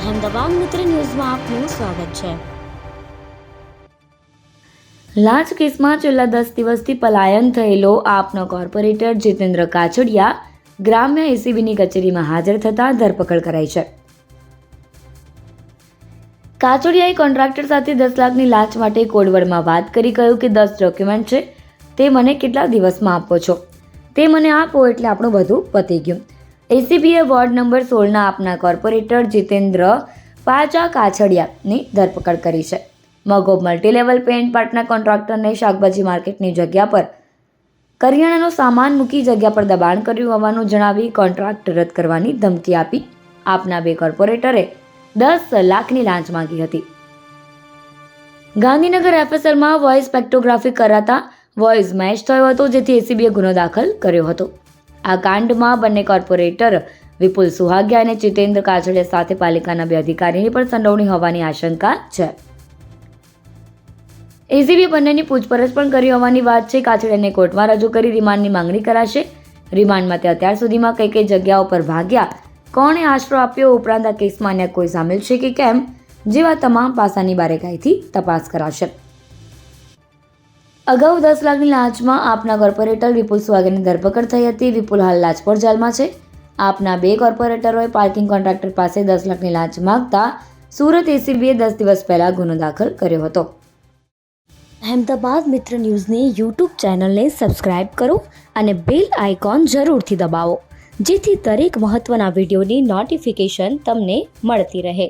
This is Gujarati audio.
અહેમદાબાદ મિત્ર ન્યૂઝમાં આપનું સ્વાગત છે. લાંચ કેસમાં છેલ્લા દસ દિવસથી પલાયન થયેલો આપનો કોર્પોરેટર જીતેન્દ્ર કાછડિયા ગ્રામ્ય એસીબીની કચેરીમાં હાજર થતાં ધરપકડ કરાઈ છે. કાછડિયાએ કોન્ટ્રાક્ટર સાથે દસ લાખની લાંચ માટે કોડવડમાં વાત કરી કહ્યું કે દસ ડોક્યુમેન્ટ છે, તે મને કેટલા દિવસમાં આપો છો? તે મને આપો એટલે આપણું બધું પતી ગયું. એસીબીએ વોર્ડ નંબર સોળના આપના કોર્પોરેટર જીતેન્દ્ર પાચા કાછડિયાની ધરપકડ કરી છે. મગો મલ્ટીલેવલ પેન્ટ પાર્ટના કોન્ટ્રાક્ટરને શાકભાજી માર્કેટની જગ્યા પર કરિયાણાનો સામાન મૂકી જગ્યા પર દબાણ કર્યું હોવાનું જણાવી કોન્ટ્રાક્ટ રદ કરવાની ધમકી આપી આપના બે કોર્પોરેટરે દસ લાખની લાંચ માંગી હતી. ગાંધીનગર એફએસએલમાં વોઇસ સ્પેક્ટોગ્રાફી કરાતા વોઇસ મેચ થયો હતો જેથી એસીબીએ ગુનો દાખલ કર્યો હતો. આ કાંડમાં બંને કોર્પોરેટર વિપુલ સુહાગ્યા અને જીતેન્દ્ર કાછડિયા સાથે પાલિકાના બે અધિકારીની પણ સંડોવણી હોવાની આશંકા છે. એસીબી બંનેની પૂછપરછ પણ કરી હોવાની વાત છે. કાછડિયાને કોર્ટમાં રજૂ કરી રિમાન્ડની માંગણી કરાશે. રિમાન્ડમાં તે અત્યાર સુધીમાં કઈ કઈ જગ્યાઓ પર ભાગ્યા, કોણે આશરો આપ્યો, ઉપરાંત આ કેસમાં અન્ય કોઈ સામેલ છે કે કેમ, જેવા તમામ પાસાની બારેકાઈથી તપાસ કરાશે. અગાઉ દસ લાખની લાંચમાં આપના કોર્પોરેટર વિપુલ સુહાગીની ધરપકડ થઈ હતી. વિપુલ હાલ લાજપોર જેલમાં છે. આપના બે કોર્પોરેટરોએ પાર્કિંગ કોન્ટ્રાક્ટર પાસે દસ લાખની લાંચ માગતા સુરત એસીબીએ દસ દિવસ પહેલા ગુનો દાખલ કર્યો હતો. અહેમદાબાદ મિત્ર ન્યૂઝની યુટ્યુબ ચેનલને સબસ્ક્રાઇબ કરો અને બેલ આઇકોન જરૂરથી દબાવો, જેથી દરેક મહત્ત્વના વિડીયોની નોટિફિકેશન તમને મળતી રહે.